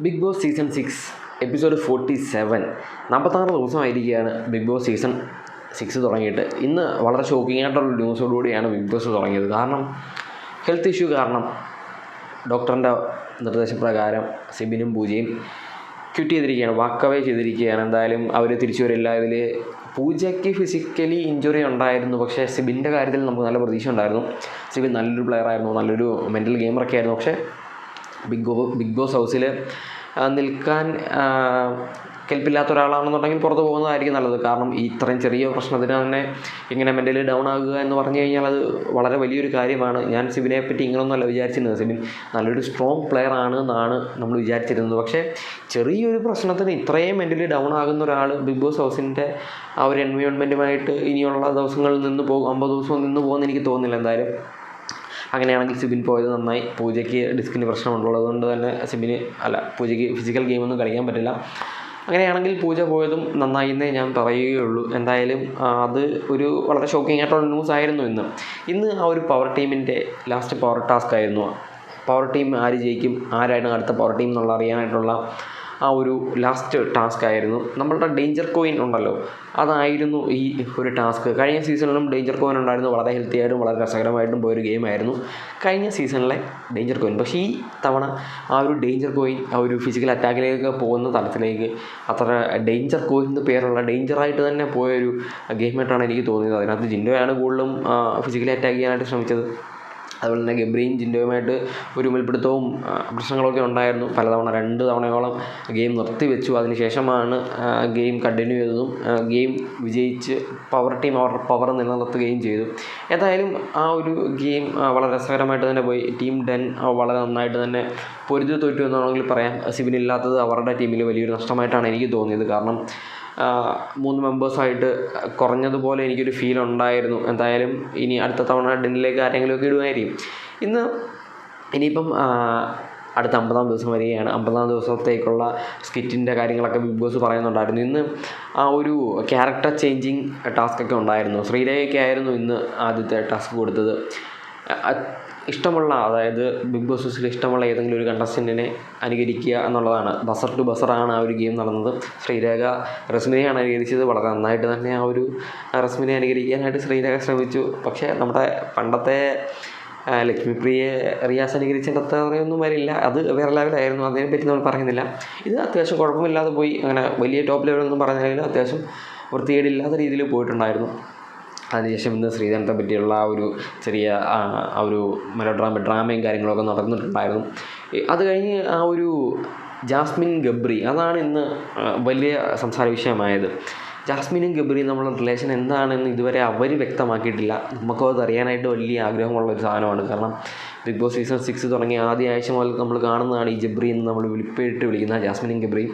Bigg Boss season six episode forty seven നാൽപ്പത്താറ് ദിവസമായിരിക്കുകയാണ് Bigg Boss season six തുടങ്ങിയിട്ട്. ഇന്ന് വളരെ ഷോക്കിംഗ് ആയിട്ടുള്ള ന്യൂസോടുകൂടിയാണ് ബിഗ് ബോസ് തുടങ്ങിയത്. കാരണം ഹെൽത്ത് ഇഷ്യൂ കാരണം ഡോക്ടറിന്റെ നിർദ്ദേശപ്രകാരം സിബിനും പൂജയും ക്വിറ്റ് ചെയ്തിരിക്കുകയാണ്. വാക്കവേ ചെയ്തിരിക്കുകയാണ്. എന്തായാലും അവർ തിരിച്ചു വരില്ല ഇതിൽ പൂജയ്ക്ക് ഫിസിക്കലി ഇഞ്ചുറി ഉണ്ടായിരുന്നു. പക്ഷേ സിബിന്റെ കാര്യത്തിൽ നമുക്ക് നല്ല പ്രതീക്ഷ ഉണ്ടായിരുന്നു. സിബിൻ നല്ലൊരു പ്ലെയർ ആയിരുന്നു. നല്ലൊരു മെന്റൽ ഗെയിമറൊക്കെ ആയിരുന്നു. പക്ഷേ ബിഗ് ബിഗ് ബോസ് ഹൗസിൽ നിൽക്കാൻ കെൽപ്പില്ലാത്ത ഒരാളാണെന്നുണ്ടെങ്കിൽ പുറത്ത് പോകുന്നതായിരിക്കും നല്ലത്. കാരണം ഈ ഇത്രയും ചെറിയ പ്രശ്നത്തിന് തന്നെ ഇങ്ങനെ മെന്റലി ഡൗൺ ആകുക എന്ന് പറഞ്ഞു കഴിഞ്ഞാൽ അത് വളരെ വലിയൊരു കാര്യമാണ്. ഞാൻ സിബിനെ പറ്റി ഇങ്ങനൊന്നുമല്ല വിചാരിച്ചിരുന്നത്. സിബിൻ നല്ലൊരു സ്ട്രോങ് പ്ലെയർ ആണ് എന്നാണ് നമ്മൾ വിചാരിച്ചിരുന്നത്. പക്ഷേ ചെറിയൊരു പ്രശ്നത്തിന് ഇത്രയും മെന്റലി ഡൗൺ ആകുന്ന ഒരാൾ ബിഗ് ബോസ് ഹൗസിന്റെ ആ ഒരു എൻവയോൺമെന്റുമായിട്ട് ഇനിയുള്ള ദിവസങ്ങളിൽ നിന്ന് പോകും അമ്പത് ദിവസവും നിന്ന് പോകുമെന്ന് എനിക്ക് തോന്നുന്നില്ല. എന്തായാലും അങ്ങനെയാണെങ്കിൽ സിബിൻ പോയത് നന്നായി. പൂജയ്ക്ക് ഡിസ്കിന് പ്രശ്നമുള്ളത് കൊണ്ട് തന്നെ സിബിന് അല്ല പൂജയ്ക്ക് ഫിസിക്കൽ ഗെയിമൊന്നും കളിക്കാൻ പറ്റില്ല. അങ്ങനെയാണെങ്കിൽ പൂജ പോയതും നന്നായി എന്നേ ഞാൻ പറയുകയുള്ളൂ. എന്തായാലും അത് ഒരു വളരെ ഷോക്കിംഗ് ആയിട്ടുള്ള ന്യൂസ് ആയിരുന്നു ഇന്ന്. ഇന്ന് ആ ഒരു പവർ ടീമിന്റെ ലാസ്റ്റ് പവർ ടാസ്ക് ആയിരുന്നു. പവർ ടീം ആര് ജയിക്കും? ആരായിരുന്നു അടുത്ത പവർ ടീം എന്നുള്ള അറിയാനായിട്ടുള്ള ആ ഒരു ലാസ്റ്റ് ടാസ്ക് ആയിരുന്നു. നമ്മളുടെ ഡേഞ്ചർ കോയിൻ ഉണ്ടല്ലോ അതായിരുന്നു ഈ ഒരു ടാസ്ക് കഴിഞ്ഞ സീസണിലും ഡേഞ്ചർ കോയിൻ ഉണ്ടായിരുന്നു വളരെ ഹെൽത്തി ആയിട്ടും വളരെ രസകരമായിട്ടും പോയൊരു ഗെയിമായിരുന്നു കഴിഞ്ഞ സീസണിലെ ഡേഞ്ചർ കോയിൻ പക്ഷേ ഈ തവണ ആ ഒരു ഡേഞ്ചർ കോയിൻ ആ ഒരു ഫിസിക്കൽ അറ്റാക്കിലേക്ക് പോകുന്ന തലത്തിലേക്ക് അത്ര ഡേഞ്ചർ കോയിൻ എന്ന് പേരുള്ള ഡേഞ്ചറായിട്ട് തന്നെ പോയൊരു ഗെയിമായിട്ടാണ് എനിക്ക് തോന്നിയത്. അതിനകത്ത് ജിൻഡോയാണ് കൂടുതലും ഫിസിക്കലി അറ്റാക്ക് ചെയ്യാനായിട്ട് ശ്രമിച്ചത്. അതുപോലെ തന്നെ ഗബ്രിയും ജിൻഡോയുമായിട്ട് ഒരു മേൽപ്പിടുത്തവും പ്രശ്നങ്ങളൊക്കെ ഉണ്ടായിരുന്നു. പലതവണ രണ്ട് തവണയോളം ഗെയിം നിർത്തിവെച്ചു. അതിനുശേഷമാണ് ഗെയിം കണ്ടിന്യൂ ചെയ്തതും ഗെയിം വിജയിച്ച് പവർ ടീം അവരുടെ പവർ നിലനിർത്തുകയും ചെയ്തു. ഏതായാലും ആ ഒരു ഗെയിം വളരെ രസകരമായിട്ട് തന്നെ പോയി. ടീം ഡെൻ വളരെ നന്നായിട്ട് തന്നെ പൊരുതി തോറ്റു എന്ന് വേണമെങ്കിൽ പറയാം സിബിനില്ലാത്തത് അവരുടെ ടീമിൽ വലിയൊരു നഷ്ടമായിട്ടാണ് എനിക്ക് തോന്നിയത്. കാരണം മൂന്ന് മെമ്പേഴ്സായിട്ട് കുറഞ്ഞതുപോലെ എനിക്കൊരു ഫീൽ ഉണ്ടായിരുന്നു. എന്തായാലും ഇനി അടുത്ത തവണ ഡിന്നിലേക്ക് ആരെങ്കിലുമൊക്കെ ഇടുമായിരിക്കും. ഇന്ന് ഇനിയിപ്പം അടുത്ത അമ്പതാം ദിവസം വരികയാണ്. അമ്പതാം ദിവസത്തേക്കുള്ള സ്കിറ്റിന്റെ കാര്യങ്ങളൊക്കെ ബിഗ് ബോസ് പറയുന്നുണ്ടായിരുന്നു. ഇന്ന് ആ ഒരു ക്യാരക്ടർ ചേഞ്ചിങ് ടാസ്ക് ഒക്കെ ഉണ്ടായിരുന്നു. ശ്രീരേഖയ്ക്കായിരുന്നു ഇന്ന് ആദ്യത്തെ ടാസ്ക് കൊടുത്തത്. ഇഷ്ടമുള്ള അതായത് ബിഗ് ബോസ് ഹൗസിൽ ഇഷ്ടമുള്ള ഏതെങ്കിലും ഒരു കണ്ടസ്റ്റന്റിനെ അനുകരിക്കുക എന്നുള്ളതാണ്. ബസർ ടു ബസറാണ് ആ ഒരു ഗെയിം നടന്നത്. ശ്രീരേഖ റസ്മിനെയാണ് അനുകരിച്ചത്. വളരെ നന്നായിട്ട് തന്നെ ആ ഒരു റസ്മിനെ അനുകരിക്കാനായിട്ട് ശ്രീരേഖ ശ്രമിച്ചു. പക്ഷേ നമ്മുടെ പണ്ടത്തെ ലക്ഷ്മിപ്രിയെ റിയാസ് അനുകരിച്ചതിന്റെ അത്രയൊന്നും വരില്ല. അത് വേറെ ലെവലായിരുന്നു. അതിനെപ്പറ്റി നമ്മൾ പറയുന്നില്ല. ഇത് അത്യാവശ്യം കുഴപ്പമില്ലാതെ പോയി. അങ്ങനെ വലിയ ടോപ്പ് ലെവലൊന്നും പറഞ്ഞാലും അത്യാവശ്യം വൃത്തികേടില്ലാത്ത രീതിയിൽ പോയിട്ടുണ്ടായിരുന്നു. അതിനുശേഷം ഇന്ന് ശ്രീധരനത്തെ പറ്റിയുള്ള ആ ഒരു ചെറിയ ആ ഒരു മെലോഡ്രാമ ഡ്രാമയും കാര്യങ്ങളൊക്കെ നടന്നിട്ടുണ്ടായിരുന്നു. അത് കഴിഞ്ഞ് ആ ഒരു ജാസ്മിൻ ഗബ്രി അതാണ് ഇന്ന് വലിയ സംസാര വിഷയമായത്. ജാസ്മിനും ഗബ്രിയും നമ്മളെ റിലേഷൻ എന്താണെന്ന് ഇതുവരെ അവർ വ്യക്തമാക്കിയിട്ടില്ല. നമുക്കും അത് അറിയാനായിട്ട് വലിയ ആഗ്രഹമുള്ള ഒരു സാധനമാണ്. കാരണം ബിഗ് ബോസ് സീസൺ സിക്സ് തുടങ്ങിയ ആദ്യ ആഴ്ച മുതൽ നമ്മൾ കാണുന്നതാണ് ഈ ജബ്രി എന്ന് നമ്മൾ വിളിപ്പേട്ട് വിളിക്കുന്ന ജാസ്മിനും ഗബ്രിയും.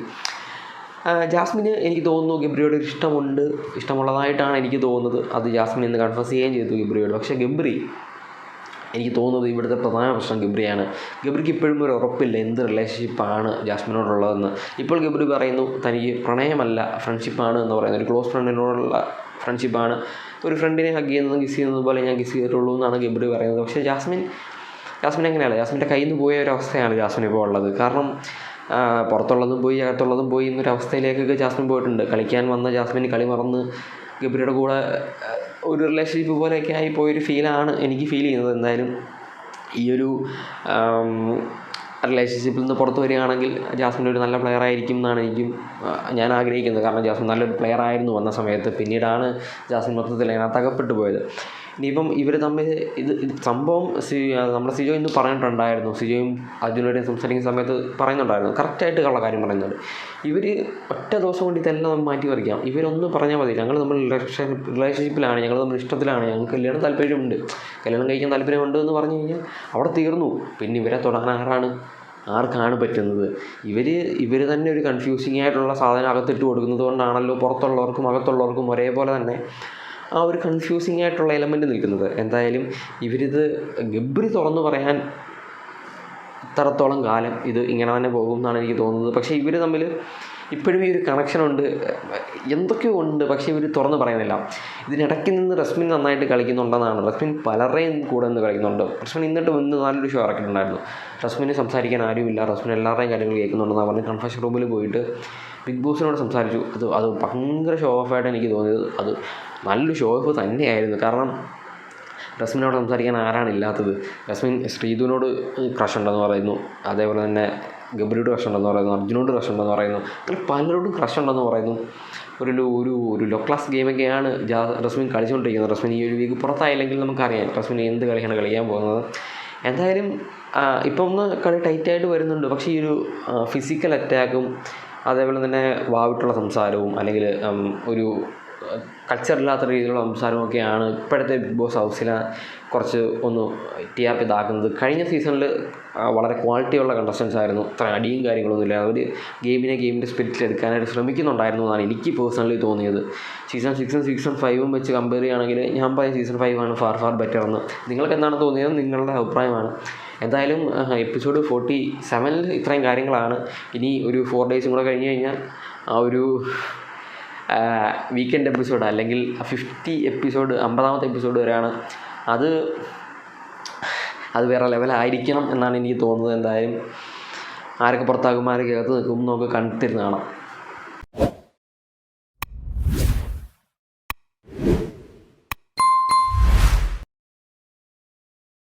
ജാസ്മിന് എനിക്ക് തോന്നുന്നു ഗബ്രിയോട് ഇഷ്ടമുണ്ട്. ഇഷ്ടമുള്ളതായിട്ടാണ് എനിക്ക് തോന്നുന്നത്. അത് ജാസ്മിൻ ഇന്ന് കൺഫസ് ചെയ്യുകയും ചെയ്തു ഗബ്രിയോട്. പക്ഷേ ഗബ്രി എനിക്ക് തോന്നുന്നത് ഇവിടുത്തെ പ്രധാന പ്രശ്നം ഗബ്രിയാണ്. ഗബ്രിക്ക് ഇപ്പോഴും ഒരു ഉറപ്പില്ല എന്ത് റിലേഷൻഷിപ്പാണ് ജാസ്മിനോടുള്ളതെന്ന്. ഇപ്പോൾ ഗബ്രി പറയുന്നു തനിക്ക് പ്രണയമല്ല ഫ്രണ്ട്ഷിപ്പാണ് എന്ന് പറയുന്നത് ഒരു ക്ലോസ് ഫ്രണ്ടിനോടുള്ള ഫ്രണ്ട്ഷിപ്പാണ് ഒരു ഫ്രണ്ടിനെ ഹഗ് ചെയ്യുന്നതും കിസ് ചെയ്യുന്നത് പോലെ ഞാൻ കിസ് ചെയ്തിട്ടുള്ളൂ എന്നാണ് ഗബ്രി പറയുന്നത്. പക്ഷേ ജാസ്മിൻ ജാസ്മിൻ എങ്ങനെയാണ് ജാസ്മിന്റെ കയ്യിൽ നിന്ന് പോയ ഒരു അവസ്ഥയാണ് ജാസ്മിൻ ഇപ്പോൾ ഉള്ളത്. കാരണം പുറത്തുള്ളതും പോയി അകത്തുള്ളതും പോയി എന്നൊരു അവസ്ഥയിലേക്കൊക്കെ ജാസ്മിൻ പോയിട്ടുണ്ട്. കളിക്കാൻ വന്ന ജാസ്മിൻ കളി മറന്ന് ഗബ്രിയുടെ കൂടെ ഒരു റിലേഷൻഷിപ്പ് പോലെയൊക്കെ ആയി പോയൊരു ഫീലാണ് എനിക്ക് ഫീൽ ചെയ്യുന്നത്. എന്തായാലും ഈ ഒരു റിലേഷൻഷിപ്പിൽ നിന്ന് പുറത്ത് വരികയാണെങ്കിൽ ജാസ്മിൻ ഒരു നല്ല പ്ലെയർ ആയിരിക്കും എന്നാണ് എനിക്കും ഞാൻ ആഗ്രഹിക്കുന്നത്. കാരണം ജാസ്മിൻ നല്ലൊരു പ്ലെയർ ആയിരുന്നു വന്ന സമയത്ത്. പിന്നീടാണ് ജാസ്മിൻ മൊത്തത്തിൽ അതിനകത്ത് അകപ്പെട്ടു പോയത്. ഇനിയിപ്പം ഇവർ തമ്മിൽ ഇത് സംഭവം സി നമ്മുടെ സിജോ ഇന്ന് പറഞ്ഞിട്ടുണ്ടായിരുന്നു. സിജോയും അർജുനോടെയും സംസാരിക്കുന്ന സമയത്ത് പറയുന്നുണ്ടായിരുന്നു. കറക്റ്റായിട്ടുള്ള കാര്യം പറയുന്നുണ്ട്. ഇവർ ഒറ്റ ദിവസം കൊണ്ട് ഇതെല്ലാം നമ്മൾ മാറ്റി പറിക്കാം. ഇവരൊന്ന് പറഞ്ഞാൽ മതി. ഞങ്ങൾ നമ്മൾ റിലേഷൻ റിലേഷൻഷിപ്പിലാണ് ഞങ്ങൾ നമ്മൾ ഇഷ്ടത്തിലാണ്. ഞങ്ങൾക്ക് കല്യാണം താല്പര്യമുണ്ട്. കല്യാണം കഴിക്കാൻ താല്പര്യമുണ്ട് എന്ന് പറഞ്ഞു കഴിഞ്ഞാൽ അവിടെ തീർന്നു. പിന്നെ ഇവരെ തുടങ്ങാൻ ആരാണ്? ആർക്കാണ് പറ്റുന്നത്? ഇവർ ഇവർ തന്നെ ഒരു കൺഫ്യൂസിങ് ആയിട്ടുള്ള സാധനം അകത്തിട്ട് കൊടുക്കുന്നത് കൊണ്ടാണല്ലോ പുറത്തുള്ളവർക്കും അകത്തുള്ളവർക്കും ഒരേപോലെ തന്നെ ആ ഒരു കൺഫ്യൂസിങ് ആയിട്ടുള്ള എലമെന്റ് നിൽക്കുന്നത്. എന്തായാലും ഇവരിത് ഗബ്രി തുറന്നു പറയാൻ ഇത്രത്തോളം കാലം ഇത് ഇങ്ങനെ തന്നെ പോകും എന്നാണ് എനിക്ക് തോന്നുന്നത്. പക്ഷേ ഇവർ തമ്മിൽ ഇപ്പോഴും ഈ ഒരു കണക്ഷനുണ്ട് എന്തൊക്കെയോ ഉണ്ട് പക്ഷേ ഇവർ തുറന്ന് പറയുന്നില്ല. ഇതിനിടയ്ക്ക് നിന്ന് റസ്മിൻ നന്നായിട്ട് കളിക്കുന്നുണ്ടെന്നാണ്. റസ്മിൻ പലരെയും കൂടെ നിന്ന് കളിക്കുന്നുണ്ട്. റസ്മിൻ ഇന്നിട്ട് ഇന്ന് നല്ലൊരു ഷോ ഇറക്കിയിട്ടുണ്ടായിരുന്നു. റസ്മിന് സംസാരിക്കാൻ ആരുമില്ല. റസ്മിൻ എല്ലാവരുടെയും കാര്യങ്ങൾ കേൾക്കുന്നുണ്ടെന്നാണ് പറഞ്ഞ് കൺഫഷൻ റൂമിൽ പോയിട്ട് ബിഗ് ബോസിനോട് സംസാരിച്ചു. അത് അത് ഭയങ്കര ഷോ ഓഫായിട്ട് എനിക്ക് തോന്നിയത്. അത് നല്ലൊരു ഷോ ഓഫ് തന്നെയായിരുന്നു. കാരണം റസ്മിനോട് സംസാരിക്കാൻ ആരാണ് ഇല്ലാത്തത്? റസ്മിൻ ശ്രീധുവിനോട് ക്രഷ് ഉണ്ടെന്ന് പറയുന്നു. അതേപോലെ തന്നെ ഗബ്രിയോട് ക്രഷ് ഉണ്ടെന്ന് പറയുന്നു. അർജുനോട് ക്രഷ് ഉണ്ടെന്ന് പറയുന്നു. അങ്ങനെ പലരോടും ക്രഷ് ഉണ്ടെന്ന് പറയുന്നു. ഒരു ഒരു ഒരു ലോ ക്ലാസ് ഗെയിമൊക്കെയാണ് ജാ റസ്മിൻ കളിച്ചുകൊണ്ടിരിക്കുന്നത്. റസ്മിൻ ഈ ഒരു വീക്ക് പുറത്തായില്ലെങ്കിൽ നമുക്കറിയാം റസ്മിൻ എന്ത് കളിയാണ് കളിക്കാൻ പോകുന്നത്. എന്തായാലും ഇപ്പം ഒന്ന് കളി ടൈറ്റായിട്ട് വരുന്നുണ്ട്. പക്ഷേ ഈ ഒരു ഫിസിക്കൽ അറ്റാക്കും അതേപോലെ തന്നെ വാവിട്ടുള്ള സംസാരവും അല്ലെങ്കിൽ ഒരു കൾച്ചറില്ലാത്ത രീതിയിലുള്ള സംസാരമൊക്കെയാണ് ഇപ്പോഴത്തെ ബിഗ് ബോസ് ഹൗസിൽ കുറച്ച് ഒന്ന് ടി ആപ്പ് ഇതാക്കുന്നത് കഴിഞ്ഞ സീസണിൽ വളരെ ക്വാളിറ്റിയുള്ള കണ്ടസ്റ്റൻസ് ആയിരുന്നു. അത്ര അടിയും കാര്യങ്ങളൊന്നുമില്ല അവർ ഗെയിമിനെ ഗെയിമിന്റെ സ്പിരിറ്റിൽ എടുക്കാനായിട്ട് ശ്രമിക്കുന്നുണ്ടായിരുന്നു എന്നാണ് എനിക്ക് പേഴ്സണലി തോന്നിയത്. സീസൺ സിക്സും സീസൺ ഫൈവും വെച്ച് കമ്പയർ ചെയ്യുകയാണെങ്കിൽ ഞാൻ പറയും സീസൺ ഫൈവ് ആണ് ഫാർ ഫാർ ബെറ്റർ എന്ന്. നിങ്ങൾക്ക് എന്താണ് തോന്നിയത് നിങ്ങളുടെ അഭിപ്രായമാണ്. എന്തായാലും എപ്പിസോഡ് ഫോർട്ടി സെവനിൽ ഇത്രയും കാര്യങ്ങളാണ്. ഇനി ഒരു ഫോർ ഡേയ്സും കൂടെ കഴിഞ്ഞ് കഴിഞ്ഞാൽ ആ ഒരു വീക്കെൻഡ് എപ്പിസോഡ് അല്ലെങ്കിൽ ഫിഫ്റ്റി എപ്പിസോഡ് അമ്പതാമത്തെ എപ്പിസോഡ് വരെയാണ്. അത് അത് വേറെ ലെവലായിരിക്കണം എന്നാണ് എനിക്ക് തോന്നുന്നത് എന്തായാലും. ആരൊക്കെ പുറത്താകും ആരൊക്കെ അകത്ത് നിൽക്കും എന്നൊക്കെ കണ്ടിരുന്ന് കാണാം